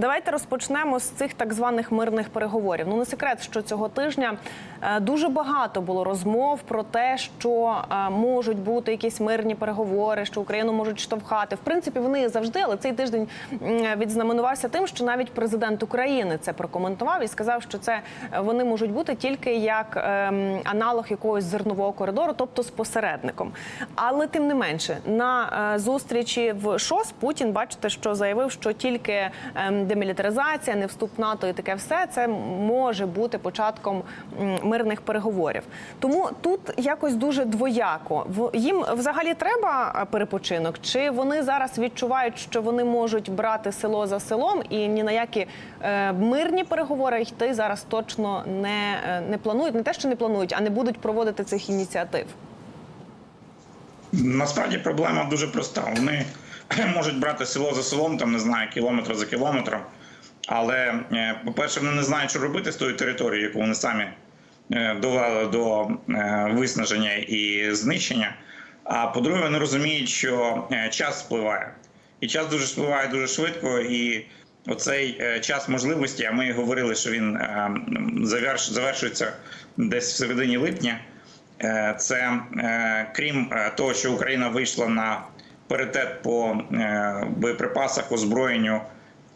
Давайте розпочнемо з цих так званих мирних переговорів. Ну не секрет, що цього тижня е, дуже багато було розмов про те, що е, можуть бути якісь мирні переговори, що Україну можуть штовхати. В принципі, вони завжди, але цей тиждень відзнаменувався тим, що навіть президент України це прокоментував і сказав, що це е, вони можуть бути тільки як аналог якогось зернового коридору, тобто з посередником. Але тим не менше, на зустрічі в ШОС Путін бачите, що заявив, що тільки ем, демілітаризація, не вступ НАТО і таке все це може бути початком мирних переговорів. Тому тут якось дуже двояко. Їм взагалі треба е, перепочинок, чи вони зараз відчувають, що вони можуть брати село за селом і ні на які е, мирні переговори йти зараз точно не, е, не планують, не те, що не планують, а не будуть проводити цих ініціатив. Насправді проблема дуже проста. Вони можуть брати село за селом, там не знаю, кілометр за кілометром. Але, е, по-перше, вони не знають, що робити з тою територією, яку вони самі е, довели до е, виснаження і знищення. А по-друге, вони розуміють, що час спливає. І час дуже спливає дуже швидко. І оцей час можливості, а ми говорили, що він завершується десь в середині липня. Е, Це е, крім е, того, що Україна вийшла на паритет по боєприпасах, озброєнню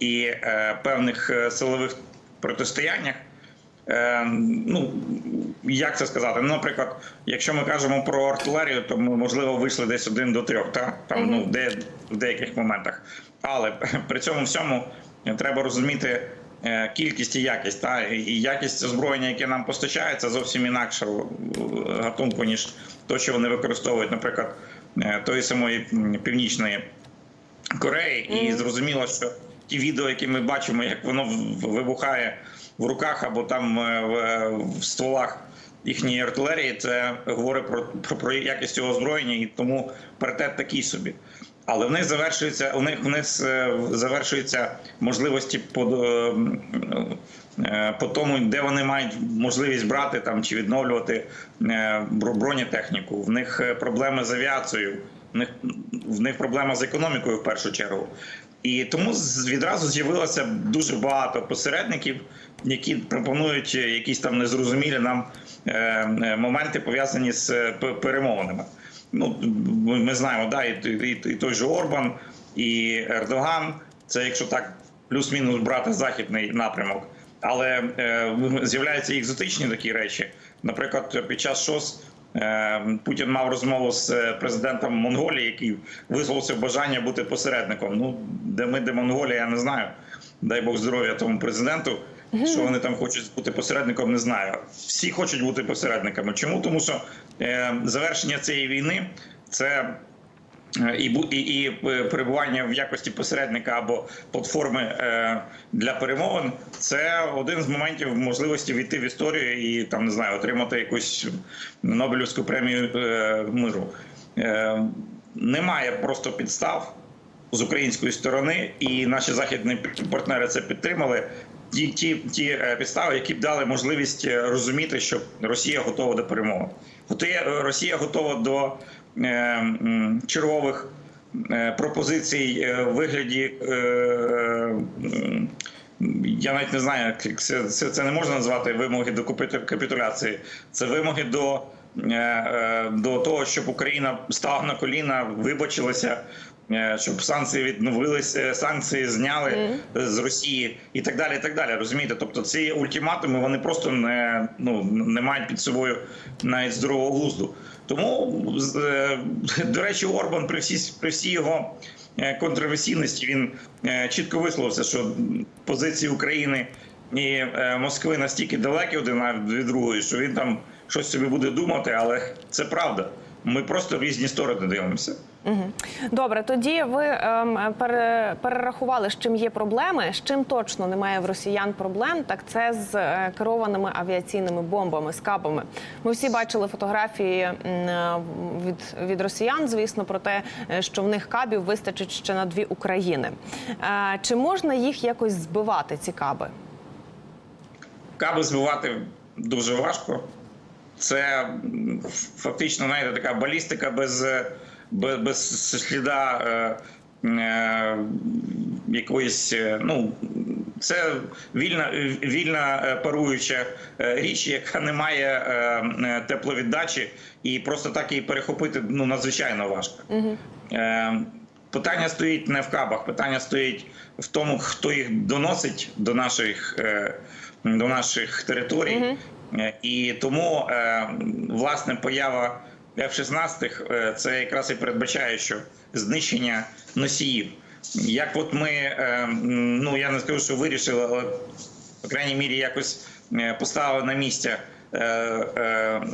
і певних силових протистояннях. Ну як це сказати? Ну, наприклад, якщо ми кажемо про артилерію, то ми можливо вийшли десь один до трьох, та там ну де в деяких моментах. Але при цьому всьому треба розуміти кількість і якість. Та і якість озброєння, яке нам постачається, зовсім інакшого е, гатунку, ніж то, що вони використовують, наприклад, е, тої самої північної Кореї, і зрозуміло, що ті відео, які ми бачимо, як воно вибухає в руках або там е, в, в стволах їхньої артилерії, це говорить про, про, про якість цього озброєння, і тому паритет такий собі. Але в них завершується, у них в них е, завершуються можливості по, е, е, по тому, де вони мають можливість брати там чи відновлювати бронетехніку. В них проблеми з авіацією, в них в них проблема з економікою в першу чергу. І тому відразу з'явилося дуже багато посередників, які пропонують якісь там незрозумілі нам моменти пов'язані з перемовинами. Ну ми знаємо, да, і, і, і той же Орбан, і Ердоган. Це якщо так плюс-мінус брати західний напрямок. Але е, з'являються екзотичні такі речі. Наприклад, під час ШОС е, Путін мав розмову з е, президентом Монголії, який висловився бажання бути посередником. Ну, де ми, де Монголія, я не знаю. Дай Бог здоров'я тому президенту. Що вони там хочуть бути посередником, не знаю. Всі хочуть бути посередниками. Чому? Тому що е, завершення цієї війни це Е, і і, і е, перебування в якості посередника або платформи е, для перемовин це один з моментів можливості війти в історію і там не знаю отримати якусь Нобелівську премію е, миру. Е, немає просто підстав з української сторони, і наші західні партнери це підтримали. Ті, ті, ті е, підстави, які б дали можливість е, розуміти, що Росія готова до перемоги. Росія готова до е, чергових е, пропозицій е, в вигляді. Е, я навіть не знаю, як це, це, це не можна назвати вимоги до капіту- капітуляції. Це вимоги до, е, е, до того, щоб Україна стала на коліна, вибачилася, е, щоб санкції відновилися, санкції зняли з Росії і так далі. І так далі. Розумієте? Тобто ці ультиматуми вони просто не, ну, не мають під собою навіть здорового глузду. Тому, е, до речі, Орбан при всій, при всій його е, контроверсійності він е, чітко висловився, що позиції України і е, Москви настільки далекі один від другої, що він там щось собі буде думати, але це правда. Ми просто в різні сторони дивимося. Добре, тоді ви ем, пере- перерахували, з чим є проблеми. З чим точно немає в росіян проблем, так це з е, керованими авіаційними бомбами, з кабами. Ми всі бачили фотографії е, від, від росіян, звісно, про те, е, що в них кабів вистачить ще на дві України. Е, Чи можна їх якось збивати, ці каби? Каби збивати дуже важко. Це фактично знаєте, така балістика без, без, без сліда е, е, якоїсь, е, ну Це вільна, вільна е, паруюча е, річ, яка не має е, тепловіддачі, і просто так її перехопити ну надзвичайно важко. Е, Питання стоїть не в кабах, питання стоїть в тому, хто їх доносить до наших, е, до наших територій. Е, І тому власне поява F-16 е, це якраз і передбачає, що знищення носіїв. Як от ми, е, ну я не скажу, що вирішили, але по крайній мірі якось е, поставили на місце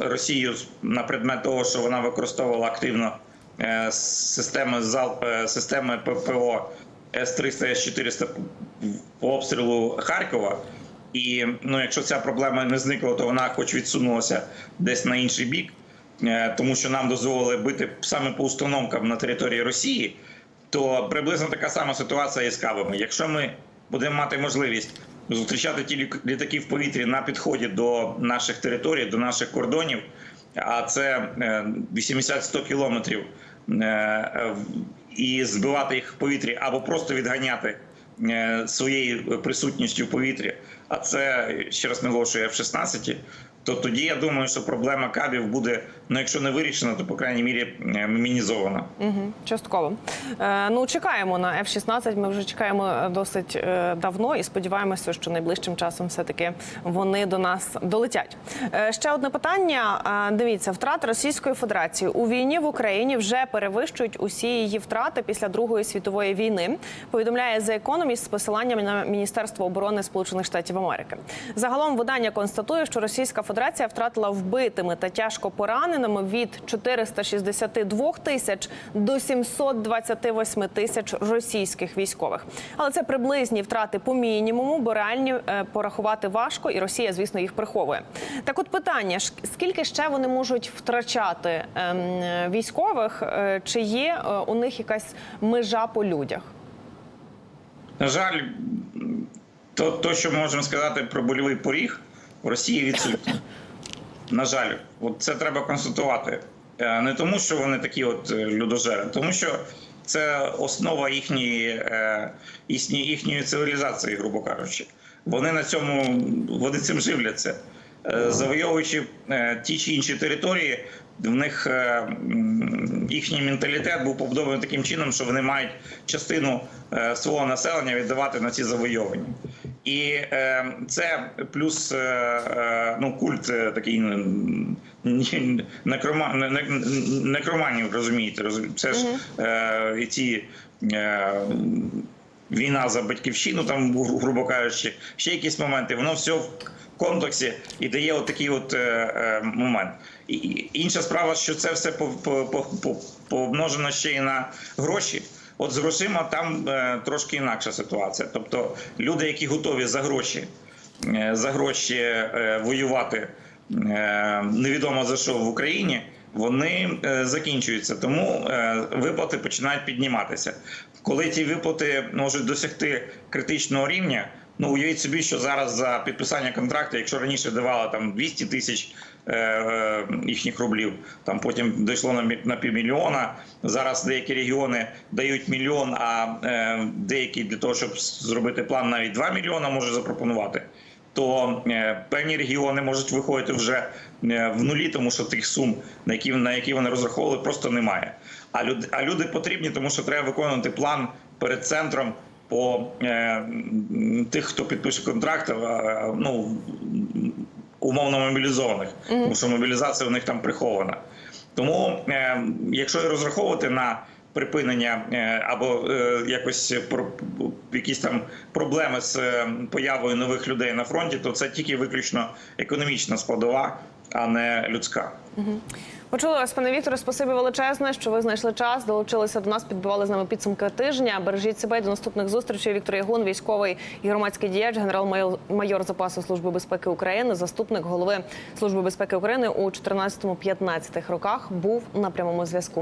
Росію на предмет того, що вона використовувала активно системи залп, системи ППО С-300, С-400 по обстрілу Харкова. І ну, якщо ця проблема не зникла, то вона хоч відсунулася десь на інший бік, тому що нам дозволили бити саме по установкам на території Росії, то приблизно така сама ситуація і з кабами. Якщо ми будемо мати можливість зустрічати ті лі- літаки в повітрі на підході до наших територій, до наших кордонів, а це е, 80-100 кілометрів, е, е, і збивати їх в повітрі або просто відганяти е, своєю присутністю в повітрі, а це ще раз наголошую F-16, то тоді я думаю, що проблема кабів буде, ну якщо не вирішена, то по крайній мірі е, мінімізована. Угу, частково. Е, ну, чекаємо на F-16, Ми вже чекаємо досить е, давно і сподіваємося, що найближчим часом все-таки вони до нас долетять. Е, ще одне питання. Е, дивіться, втрати Російської Федерації у війні в Україні вже перевищують усі її втрати після Другої світової війни. Повідомляє The Economist з посиланням на Міністерство оборони Сполучених Штатів Америки. Загалом видання констатує, що Російська Федерація втратила вбитими та тяжко пораненими від 462 тисяч до 728 тисяч російських військових. Але це приблизні втрати по мінімуму, бо реальні е, порахувати важко, і Росія, звісно, їх приховує. Так, от питання: скільки ще вони можуть втрачати ем, військових? Е, Чи є е, у них якась межа по людях? На жаль, то, то, що ми можемо сказати про больовий поріг в Росії відсутній. На жаль, от це треба констатувати. Е, Не тому, що вони такі от е, людожери, тому що це основа їхньої, е, їхньої, їхньої цивілізації, грубо кажучи. Вони на цьому вони цим живляться. Завойовуючи ті чи інші території, в них їхній менталітет був побудований таким чином, що вони мають частину свого населення віддавати на ці завойовані. І е, це плюс е, е, ну, культ е, такий м, ні- не- не- некроманів, розумієте, це ж е, і ці. Е, Війна за батьківщину, там, грубо кажучи, ще якісь моменти, воно все в комплексі і дає от такий от е, е, момент. І, і інша справа, що це все по, по, по, по, помножено ще й на гроші. От з грошима там е, трошки інакша ситуація. Тобто люди, які готові за гроші, е, за гроші е, воювати невідомо за що в Україні, вони закінчуються. Тому виплати починають підніматися. Коли ті виплати можуть досягти критичного рівня, ну уявіть собі, що зараз за підписання контракту, якщо раніше давали там 200 тисяч е, е, їхніх рублів, там потім дійшло на на півмільйона. Зараз деякі регіони дають мільйон, а е, деякі для того, щоб зробити план, навіть 2 мільйона може запропонувати. То е, певні регіони можуть виходити вже е, в нулі, тому що тих сум, на які на які вони розраховували, просто немає. А люди, а люди потрібні, тому що треба виконувати план перед центром по е, тих, хто підпише контракт, е, ну умовно мобілізованих, тому що мобілізація в них там прихована. Тому, е, якщо і розраховувати на припинення е, або е, якось про якісь там проблеми з е, появою нових людей на фронті, то це тільки виключно економічна складова, а не людська. Почули вас, пане Вікторе. Спасибі величезне, що ви знайшли час, долучилися до нас, підбивали з нами підсумки тижня. Бережіть себе до наступних зустрічей. Віктор Ягун, військовий і громадський діяч, генерал-майор запасу служби безпеки України, заступник голови служби безпеки України у 14-15 роках, був на прямому зв'язку.